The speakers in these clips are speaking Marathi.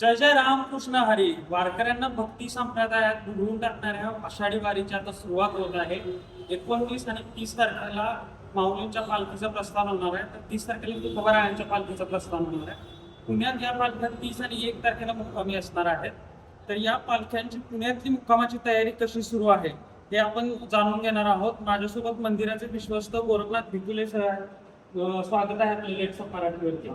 जय जय रामकृष्ण हरी. वारकऱ्यांना भक्ती संप्रदायात बुडवून टाकणाऱ्या आषाढी वारीची आता सुरुवात होत आहे. एकोणतीस आणि तीस तारखेला माऊलींच्या पालखीचं प्रस्थान होणार आहे. तर तीस तारखेला तुकोबारायांच्या पालखीचं प्रस्थान होणार आहे. पुण्यात या पालख्या तीस आणि एक तारखेला मुक्कामी असणार आहेत. तर या पालख्यांची पुण्यातली मुक्कामाची तयारी कशी सुरू आहे हे आपण जाणून घेणार आहोत. माझ्यासोबत मंदिराचे विश्वस्त गोरखनाथ भिकुले सर स्वागत आहे आपल्या लेट्स मराठीवरती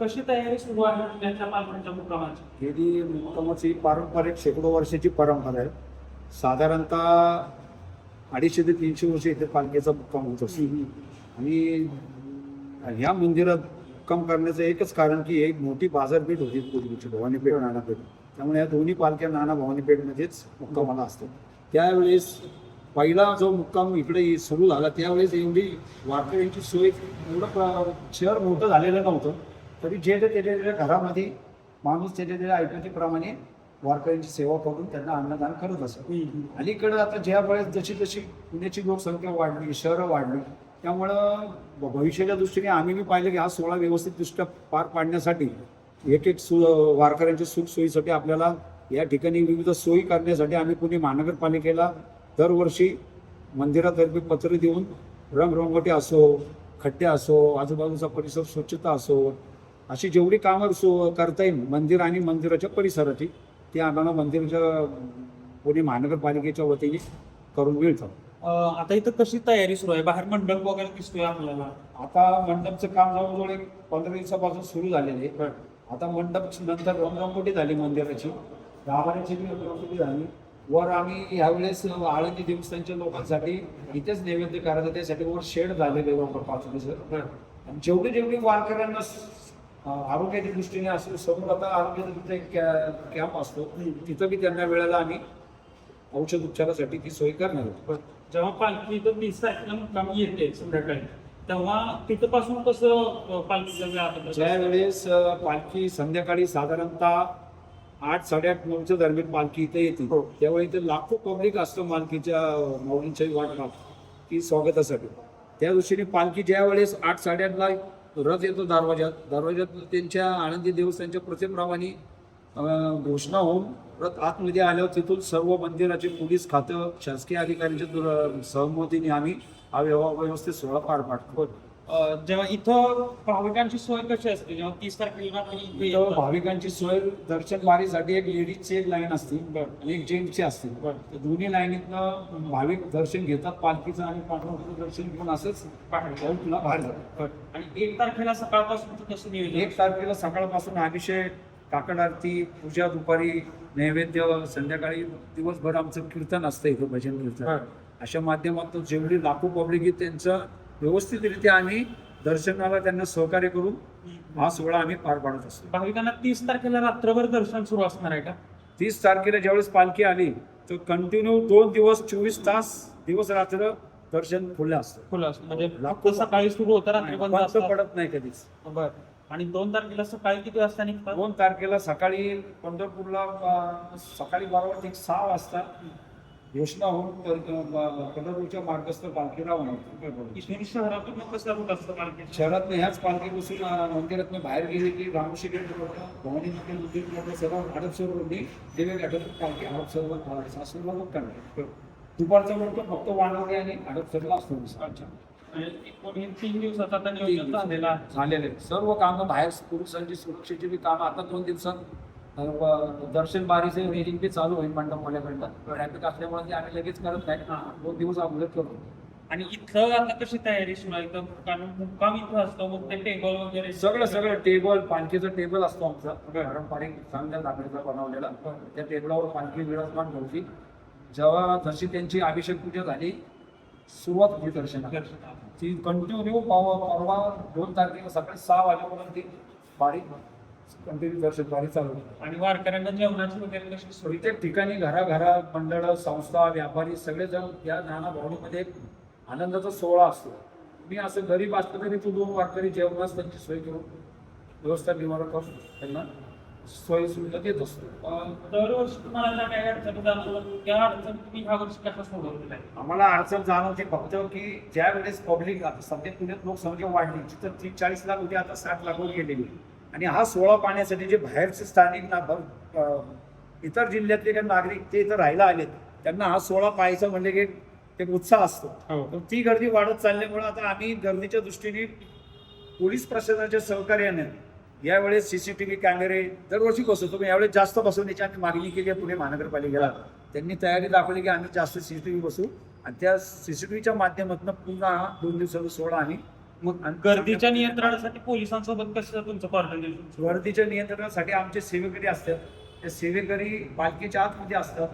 कशी तयारी सुरू आहे पुण्याच्या पालख्यांच्या मुक्कामाची? गेली मुक्कामाची पारंपरिक शेकडो वर्षाची परंपरा आहे. साधारणतः अडीचशे ते तीनशे वर्ष इथे पालखीचा मुक्काम होत असतो. आणि ह्या मंदिरात मुक्काम करण्याचं एकच कारण की एक मोठी बाजारपेठ होती पूर्वीची भवानीपेठ नानापेठ. त्यामुळे या दोन्ही पालख्या नाना भवानीपेठमध्येच मुक्कामाला असतात. त्यावेळेस पहिला जो मुक्काम इकडे सुरू झाला त्यावेळेस एवढी वारकऱ्यांची सोय एवढं शहर मोठं झालेलं नव्हतं. तरी जे जे त्याच्या घरामध्ये माणूस त्याच्या त्याच्या ऐपतीप्रमाणे वारकऱ्यांची सेवा करून त्यांना अन्नदान करत असत अलीकडं आता ज्या वेळेस जशी जशी पुण्याची लोकसंख्या वाढली शहरं वाढली त्यामुळं भविष्याच्या दृष्टीने आम्ही बी पाहिलं की हा सोहळा व्यवस्थितदृष्ट्या पार पाडण्यासाठी एक एक सु वारकऱ्यांच्या सुखसोयीसाठी आपल्याला या ठिकाणी विविध सोयी करण्यासाठी आम्ही पुणे महानगरपालिकेला दरवर्षी मंदिरातर्फे पत्र देऊन रंगरंगोटी असो खड्डे असो आजूबाजूचा परिसर स्वच्छता असो अशी जेवढी कामं सो करता येईल मंदिर आणि मंदिराच्या परिसराची ती आम्हाला मंदिराच्या पुणे महानगरपालिकेच्या वतीने करून मिळतं आता इथं कशी तयारी सुरू आहे? बाहेर मंडप वगैरे दिसतोय आपल्याला. आता मंडपचं काम जवळजवळ एक पंधरा दिवसापासून सुरू झालेले आहे. आता मंडप नंतर रंगरंगोटी झाली मंदिराची. गाभाऱ्याची रंगरंगोटी झाली. वर आम्ही यावेळेस आळंदी देवस्थानच्या लोकांसाठी इथेच नैवेद्य करायचं त्यासाठी वर शेड झालेले लवकर पाच दिवस आणि जेवढे जेवढे वारकऱ्यांना आरोग्याच्या दृष्टीने असो समोर आता आरोग्याचा तिथे एक कॅ- कॅम्प असतो. तिथं बी त्यांना वेळेला आम्ही औषध उपचारासाठी ती सोय करणार आहोत जेव्हा पालखी इथं तीस तारखेला मुक्कामी येते संध्याकाळी तेव्हा तिथं पासून कसं वेळापत्रक ज्या वेळेस पालखी संध्याकाळी साधारणतः आठ साडेआठ नऊच्या दरम्यान पालखी इथे येते. हो. त्यावेळी इथे लाखो पब्लिक असतं मालकीच्या माऊलींच्या वाट की स्वागतासाठी. त्या दृष्टीने पालखी ज्या वेळेस आठ साडेआठला रथ येतो दरवाजात दरवाजात त्यांच्या आनंदी देवस्थानच्या प्रथेप्रमाणे घोषणा होऊन रथ आतमध्ये आल्यावर तिथून सर्व मंदिराचे पोलीस खातं शासकीय अधिकाऱ्यांच्या दुर- सहमतीने आम्ही हा व्यवहार व्यवस्थित सोहळा पार पाडतो. जेव्हा इथं भाविकांची सोय कशी असते? जेव्हा तीस तारखेला इथे येतो. भाविकांची सोय दर्शन बारीसाठी एक लेडीजची एक लाईन असते आणि एक जेंट्सची असते. बरं. तर दोन्ही लाईनीतनं भाविक दर्शन घेतात पालखीचं आणि पांडुरंगाचं दर्शन घेऊन असंच पुन्हा बाहेर जातात. आणि एक तारखेला सकाळपासून कसं नियोजन एक तारखेला सकाळपासून अभिषेक काकड आरती पूजा दुपारी नैवेद्य संध्याकाळी दिवसभर आमचं कीर्तन असतं इथं भजन कीर्तन. बरं. अशा माध्यमातून जेवढी लाखो पब्लिक त्यांचं व्यवस्थितरित्या आम्ही दर्शनाला त्यांना सहकार्य करून हा सोहळा आम्ही पार पाडत असतो. भाविकांना तीस तारखेला रात्रभर दर्शन सुरू असणार आहे का? तीस तारखेला ज्यावेळेस पालखी आली तर कंटिन्यू दोन दिवस चोवीस तास दिवस रात्र दर्शन खुलं असतं. खुलं असतं. म्हणजे लाखो- फक्त सकाळी सुरू होतं रात्री बंद बंद असतं. पडत नाही कधीच. बरं. आणि दोन तारखेला सकाळी किती वाजता निघतात? दोन तारखेला सकाळी पंढरपूरला अं, सकाळी बारा वाजता एक सहा वाजता घोषणा होऊन अं, पंढरपूरच्या मार्गस्थ पालखी. इथून शहरातून मग कसं रूट असतं पालखीचं? शहरात ह्याच पालखीपासून अं, मंदिरातनं बाहेर गेले की रामोशी भवानी मंदिर मंदिर मोठं सर्व हडपसर रोडनी देवे घाटातून पालखी हडपसर सासूरला लोक करणार दुपारचा वेळ तो फक्त वाणवणे आणि हडपसरला असतो. अच्छा. आणि एकूण हे तीन दिवसात आता झालेलं झालेले सर्व कामं बाहेर पोलिसांची सुरक्षेची बी कामं आता दोन दिवसात दर्शन बारीचे रेलिंग बी चालू होईल मंडपवाल्याकडनं ट्रॅफिक असल्यामुळे ते आम्ही लगेच करत नाही. दोन दिवस अगोदर करतो आणि इथं आता कशी तयारी कारण मुक्काम इथं असतो मग ते टेबल वगैरे? सगळं सगळं टेबल पालखीचं टेबल असतो आमचा. पारंपरिक चांगल्या लाकडीचा बनवलेला. त्या टेबलावर पालखी विराजमान ठेवली जेव्हा जशी त्यांची अभिषेक पूजा झाली सुरुवात होती दर्शनाला. ती कंटिन्यू परवा दोन तारखेला सकाळी सहा वाजेपर्यंत ती बारी कंटिन्यू दर्शन बारी चालू होती. आणि वारकऱ्यांना जेवणाची वगैरे कशी सोय? प्रत्येक ठिकाणी घराघरा मंडळ संस्था व्यापारी सगळेजण या नाना भावनीमध्ये एक आनंदाचा सोहळा असतो. मी असं गरीब असलं तरी तो दोन वारकरी जेवणास त्यांची सोय करून व्यवस्था निवारण करून त्यांना सोयी सुविधा देत असतो. अं, दरवर्षी तुम्हाला ज्या काही अडचणी जाणवतात त्या अडचणी तुम्ही ह्या वर्षी कशा सोडवलेल्या आहेत आम्हाला अडचण जाणवते फक्त की ज्या वेळेस पब्लिक आता सध्या पुण्यात लोकसंख्या वाढली तर तीस चाळीस लाख होती आता साठ लाखावर गेलेली. आणि हा सोहळा पाहण्यासाठी जे बाहेरचे स्थानिक ना इतर जिल्ह्यातले काही नागरिक ते इथं राहायला आलेत त्यांना हा सोहळा पाहायचा म्हणजे की एक उत्साह असतो. हो. ती गर्दी वाढत चालल्यामुळे आता आम्ही गर्दीच्या दृष्टीने पोलीस प्रशासनाच्या सहकार्याने यावेळेस सीसीटीव्ही कॅमेरे दरवर्षी बसवतो पण यावेळेस जास्त बसवण्याची आम्ही मागणी केली आहे. पुणे महानगरपालिकेला त्यांनी तयारी दाखवली की आम्ही जास्त सीसीटीव्ही बसवू. आणि त्या सीसीटीव्हीच्या माध्यमातून पुन्हा हा दोन दिवसाचा सोहळा आम्ही मग गर्दीच्या नियंत्रणासाठी पोलिसांसोबत कसं तुमचं कॉर्डिनेशन गर्दीच्या नियंत्रणासाठी आमचे सेवेकरी असतात. ते सेवेकरी पालखीच्या आतमध्ये असतात.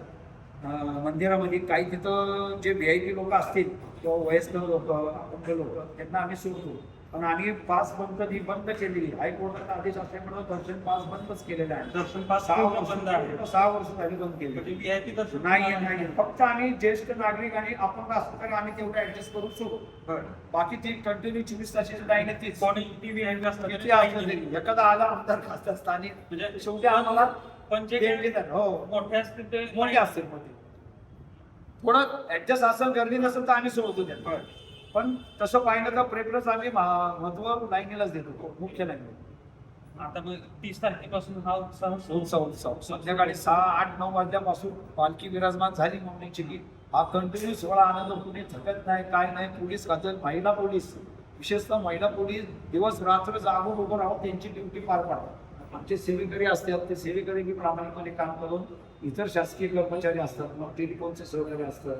मंदिरामध्ये. काही तिथं जे व्ही आय पी लोक असतील किंवा वयस्कर लोक अपंग लोक त्यांना आम्ही सोडतो. पण आम्ही पास बंद ही बंद केलेली हायकोर्टाचा आदेश असल्यामुळे दर्शन पास बंदच केलेलं आहे. दर्शन पास सहा वर्ष बंद आहे. सहा वर्ष झाली बंद केली. म्हणजे व्हीआयपी दर्शन नाही नाही. फक्त आम्ही ज्येष्ठ नागरिक आणि अपंग असतो तर आम्ही तेवढं ऍडजस्ट सोडू बरं. बाकी ती कंटिन्यू चोवीस तासाची लाईन तीच. कोणी टी व्हीआयपी असतात. एखादा आला आमदार खासदार स्थानिक. म्हणजे शेवटी आम्हाला पण जे. हो. मोठे असतील ते मोठी असतील मध्ये थोडं ऍडजस्ट असेल गर्दी नसेल तर आम्ही सोडतो त्यांना. पण तसं पाहिलं तर प्रेफरन्स आम्ही महत्त्व लाईनीलाच देतो मुख्य लाईन आता मग तीस तारखेपासून हा उत्साह सुरू. उत्सव उत्सव संध्याकाळी सहा आठ नऊ वाजल्यापासून पालखी विराजमान झाली म्हणण्याची की हा कंटिन्यू सोहळा आनंद कुणी थकत नाही काय नाही पोलीस खात्यात महिला पोलीस. विशेषतः महिला पोलीस दिवस रात्र जागून उभं राहून त्यांची ड्युटी पार पाडतात. आमचे सेवेकरी असतात ते सेवेकरी प्रामाणिकपणे काम करून इतर शासकीय कर्मचारी असतात मग टेलिफोनचे सहकारी असतात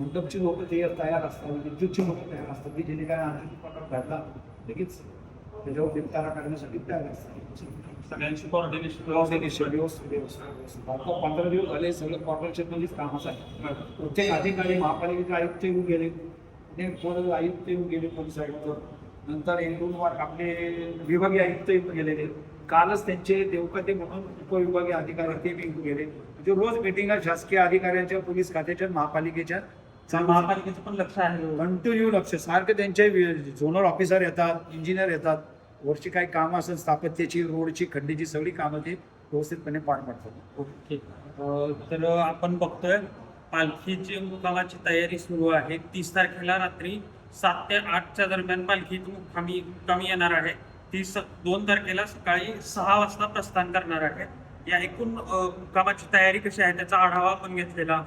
मंडपची लोक ते तयार असतात विद्युतची लोक तयार असतात की जेणे काय प्रकार घडला लगेच त्याच्यावर निपटारा करण्यासाठी तयार असतात. सगळ्यांशी कॉर्डिनेशन व्यवस्थित व्यवस्थित व्यवस्थित आता पंधरा दिवस झाले सगळं कॉर्पोरेशन मध्येच कामच आहे प्रत्येक अधिकारी महापालिकेचे आयुक्त येऊन गेले पोलीस आयुक्त येऊन गेले पोलीस आयुक्त. नंतर एक दोन वार आपले विभागीय आयुक्त येऊन गेलेले. कालच त्यांचे देवकते म्हणून उपविभागीय अधिकारी ते येऊन गेले. म्हणजे रोज मिटिंग शासकीय अधिकाऱ्यांच्या पोलीस खात्याच्या महापालिकेच्या महापालिकेचं पण लक्ष आहे. कंटिन्यू लक्ष. सारखं त्यांचे झोनल ऑफिसर येतात इंजिनियर येतात. वरची काही कामं असेल स्थापत्याची रोडची खड्डीची सगळी कामं ते व्यवस्थितपणे पार पाडतात. ओके. तर आपण बघतोय पालखीची मुक्कामाची तयारी सुरू आहे. तीस तारखेला रात्री सात ते आठच्या दरम्यान पालखी मुक्कामी मुक्कामी येणार आहे. ती स दोन तारखेला सकाळी सहा वाजता प्रस्थान करणार आहे. या एकूण मुक्कामाची तयारी कशी आहे त्याचा आढावा आपण घेतलेला.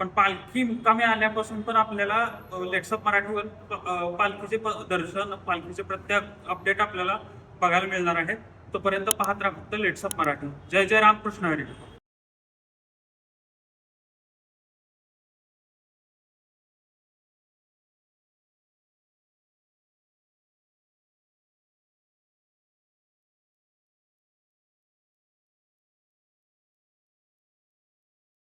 पण पालखी मुक्कामी आल्यापासून पण आपल्याला लेट्सअप मराठीवर पालखीचे दर्शन पालखीचे प्रत्येक अपडेट आपल्याला बघायला मिळणार आहे. तोपर्यंत पाहत राहा फक्त लेट्सअप मराठी. जय जय रामकृष्ण हरी.